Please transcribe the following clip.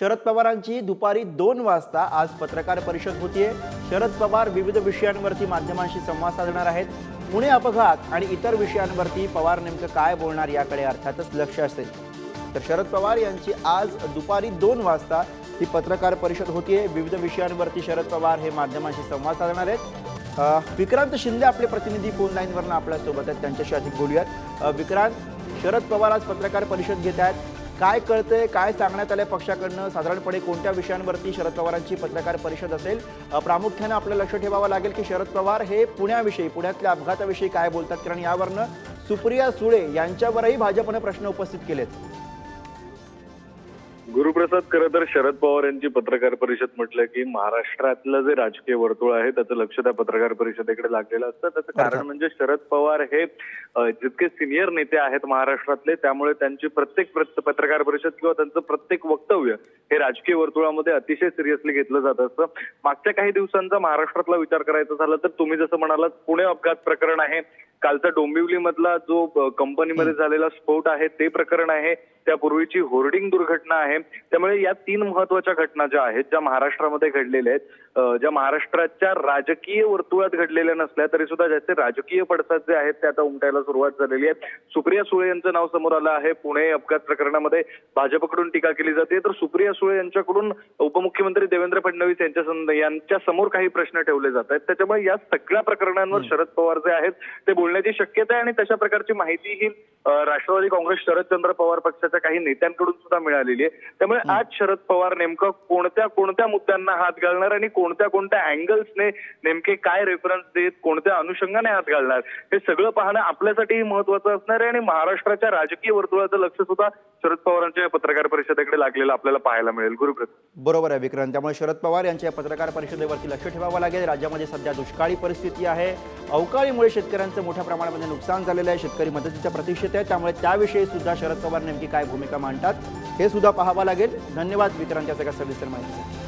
शरद पवारांची दुपारी दोन वाजता आज पत्रकार परिषद होतीये. शरद पवार विविध विषयांवरती माध्यमांशी संवाद साधणार आहेत. पुणे अपघात आणि इतर विषयांवरती पवार नेमकं काय बोलणार याकडे अर्थातच लक्ष असेल. तर शरद पवार यांची आज दुपारी दोन वाजता ही पत्रकार परिषद होतीये. विविध विषयांवरती शरद पवार हे माध्यमांशी संवाद साधणार आहेत. विक्रांत शिंदे आपले प्रतिनिधी फोन लाईनवरनं आपल्यासोबत आहेत. त्यांच्याशी अधिक बोलूयात. विक्रांत शरद पवार आज पत्रकार परिषद घेत आहेत. काय कळतंय काय सांगण्यात आलंय पक्षाकडनं? साधारणपणे कोणत्या विषयांवरती शरद पवारांची पत्रकार परिषद असेल? प्रामुख्यानं आपलं लक्ष ठेवावं लागेल की शरद पवार हे पुण्याविषयी पुण्यातल्या अपघाताविषयी काय बोलतात? कारण यावरनं सुप्रिया सुळे यांच्यावरही भाजपनं प्रश्न उपस्थित केलेत. गुरुप्रसाद खरं तर शरद पवार यांची पत्रकार परिषद म्हटलं की महाराष्ट्रातलं जे राजकीय वर्तुळ आहे त्याचं लक्ष त्या पत्रकार परिषदेकडे लागलेलं असतं. त्याचं कारण म्हणजे शरद पवार हे जितके सिनियर नेते आहेत महाराष्ट्रातले त्यामुळे त्यांची प्रत्येक प्रत- पत्रकार परिषद किंवा त्यांचं प्रत्येक वक्तव्य हे राजकीय वर्तुळामध्ये अतिशय सिरियसली घेतलं जात असतं. मागच्या काही दिवसांचा महाराष्ट्रातला विचार करायचा झाला तर तुम्ही जसं म्हणालात पुणे अपघात प्रकरण आहे. कालचा डोंबिवली मधला जो कंपनीमध्ये झालेला स्फोट आहे ते प्रकरण आहे. त्यापूर्वीची होर्डिंग दुर्घटना आहे. त्यामुळे या तीन महत्त्वाच्या घटना ज्या आहेत ज्या महाराष्ट्रामध्ये घडलेल्या आहेत ज्या महाराष्ट्राच्या राजकीय वर्तुळात घडलेल्या नसल्या तरी सुद्धा ज्याचे राजकीय पडसाद जे आहेत ते आता उमटायला सुरुवात झालेली आहे सुप्रिया सुळे यांचं नाव समोर आलं आहे पुणे अपघात प्रकरणामध्ये भाजपकडून टीका केली जाते. तर सुप्रिया सुळे यांच्याकडून उपमुख्यमंत्री देवेंद्र फडणवीस यांच्या यांच्या समोर काही प्रश्न ठेवले जात आहेत. त्याच्यामुळे या सगळ्या प्रकरणांवर शरद पवार जे आहेत ते बोलण्याची शक्यता आहे आणि तशा प्रकारची माहिती ही राष्ट्रवादी काँग्रेस शरदचंद्र पवार पक्षाच्या काही नेत्यांकडून सुद्धा मिळालेली आहे. त्यामुळे आज शरद पवार नेमकं कोणत्या कोणत्या मुद्द्यांना हात घालणार आणि कोणत्या कोणत्या अँगल्सने नेमके काय रेफरन्स देत कोणत्या अनुषंगाने हात घालणार? हे सगळं पाहणं आपल्यासाठी महत्वाचं असणार आहे आणि महाराष्ट्राच्या राजकीय वर्तुळाचं लक्ष सुद्धा शरद पवारांच्या या पत्रकार परिषदेकडे लागलेलं आपल्याला पाहायला मिळेल. गुरुप्रसाद. बरोबर आहे विक्रांत. त्यामुळे शरद पवार यांच्या पत्रकार परिषदेवरती लक्ष ठेवावं लागेल. राज्यामध्ये सध्या दुष्काळी परिस्थिती आहे. अवकाळीमुळे शेतकऱ्यांचं मोठ्या प्रमाणामध्ये नुकसान झालेलं आहे. शेतकरी मदतीच्या प्रतीक्षेत आहे. त्यामुळे त्याविषयी सुद्धा शरद पवार नेमकी काय भूमिका मांडतात हे सुद्धा पाहावं लागेल. धन्यवाद मित्रांच्या सगळ्या सविस्तर माहितीसाठी.